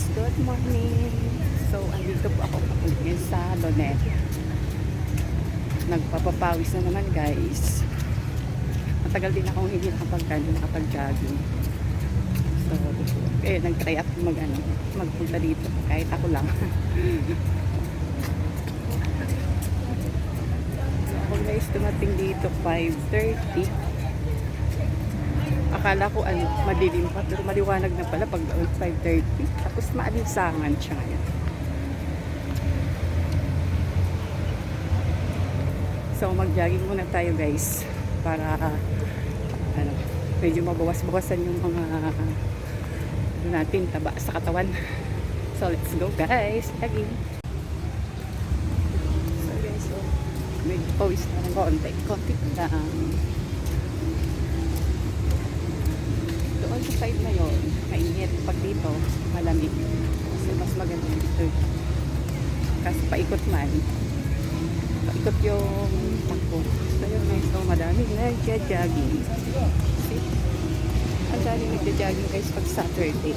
guys, good morning. So, andito po ako ngayon sa Lonet. Nagpapapawis na naman guys. Matagal din akong hindi nakapag nakapag-jogging. So, eh, nag-try ako mag, ano, magpunta dito. Kahit ako lang. ako guys, dumating dito 5.30 akala ko ano, madilim pa, pero maliwanag na pala pag 5.30. Tapos maalinsangan siya ngayon. So mag-jogging muna tayo guys para ano, medyo mabawas-bawasan yung mga ano natin, taba sa katawan. So let's go guys, jogging. So guys, so medyo pawis na ng konti, konti lang. doon sa side na yon mainit. Pag dito malamig. Kasi mas maganda dito. Kasi paikot man. Paikot yung takbo. So yun guys so madami nagja-jogging see? Ang dami nagja-jogging guys pag Saturday.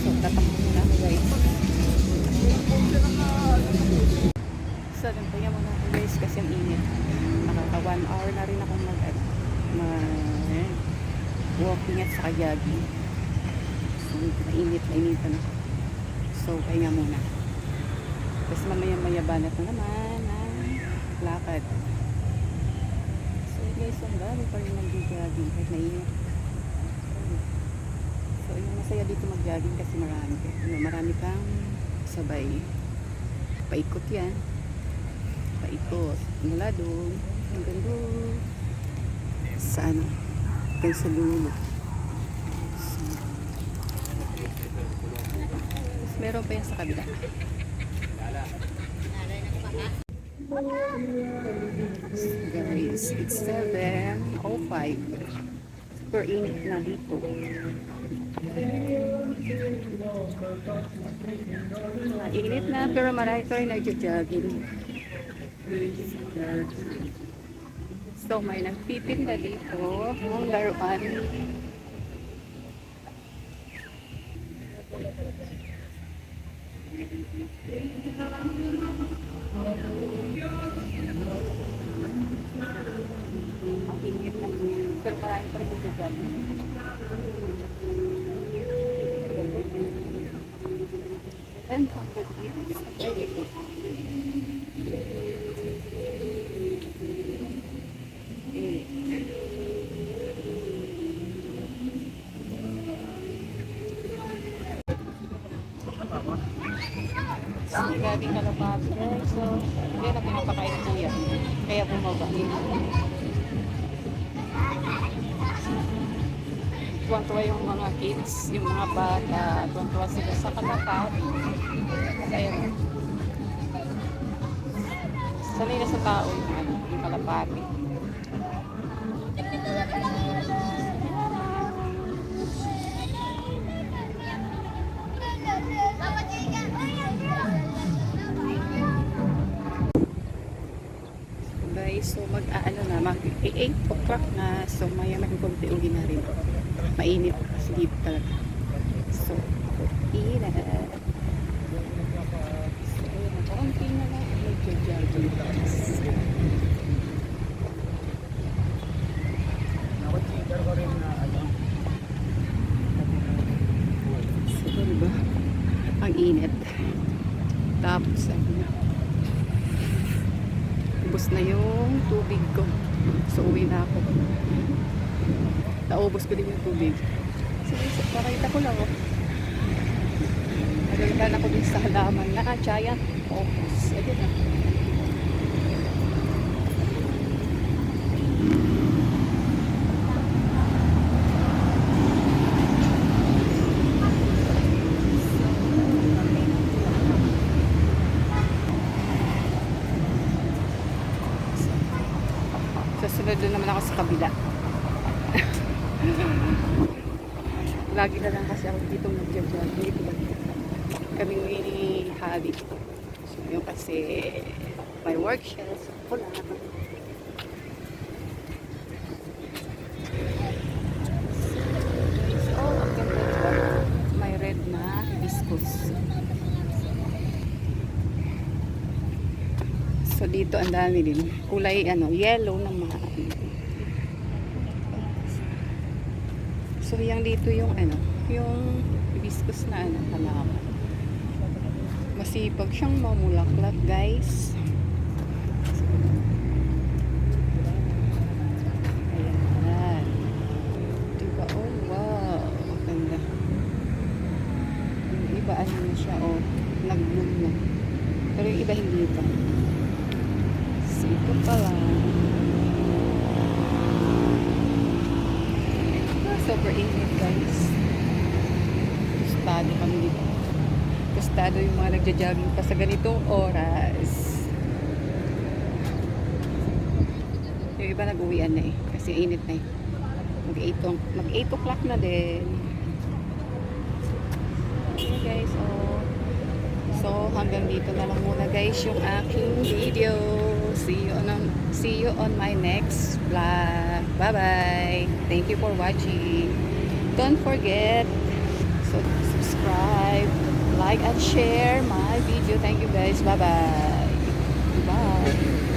So tatakbo ako guys So, nampahinga muna ako guys kasi ang init. Nakaka one hour na rin akong mag, mag walking at saka jogging. So, mainit, nainitan ako. So, pahinga muna. Tapos mamaya maya banat na naman ang lakad. So, guys, ang dami pa rin nag-jogging kahit nainit. So, yung masaya dito mag-jogging kasi marami. Ano, marami kang sabay. Paikot yan paikot mula doon hanggang doon. Sa ano hanggang sa dulo. So, meron pa yan sa kabila. Guys it's 7.05 super init na dito. Mainit na pero marami pa rin nagja-jogging. So, may nagtitinda dito. Ng laruan. Ang init na pero marami pa Kalapati guys. So, hindi na pinapakain ko yan. Kaya bumaba. Tuwan-tuwa yung mga kids, yung mga bata. Tuwan-tuwa sila sa kalapati. Kaya, sanay na sa tao yung, ano, yung kalapati. Guys. So mag-aano na, mag 8 o'clock na. So maya may konti uli na rin. Mainit kasi talaga. So, init. So, konti na lang. Guys. So, diba? Ang init. Tapos, ano na ubos na yung tubig ko. So, uwi na ako. Naubos ko din yung tubig. So, nakita ko lang, oh. Nagaganda ako din sa halaman na, giant opus. Ayun na. pero doon naman ako sa kabila. Lagi na lang kasi ako dito mag-vlog. Dito lang. Kaming ni Javi. So, yun kasi my work siya. So, ako lang. So, ang ganda ito. May red na hibiscus. Dito ang dami din. Kulay ano, yellow naman. So yung dito yung ano, yung hibiscus na ano, halaman. Masipag siyang mamulaklak, guys. Ayan. Diba? Oh, wow. Ang ganda. Yung iba, ano na siya, oh. Nag-bloom na. Pero yung iba hindi pa. So, ito pala. Ah, super init, guys. Tostado kami dito. Tostado yung mga nagja-jogging pa sa ganitong oras. Yung iba nag-uwian na eh. Kasi init na eh. Mag-8 o- mag-8 o'clock na din. Okay guys, oh. So hanggang dito na lang muna guys yung aking video. See you on see you on my next vlog. Bye-bye. Thank you for watching. Don't forget so subscribe, like and share my video. Thank you guys. Bye-bye. Bye.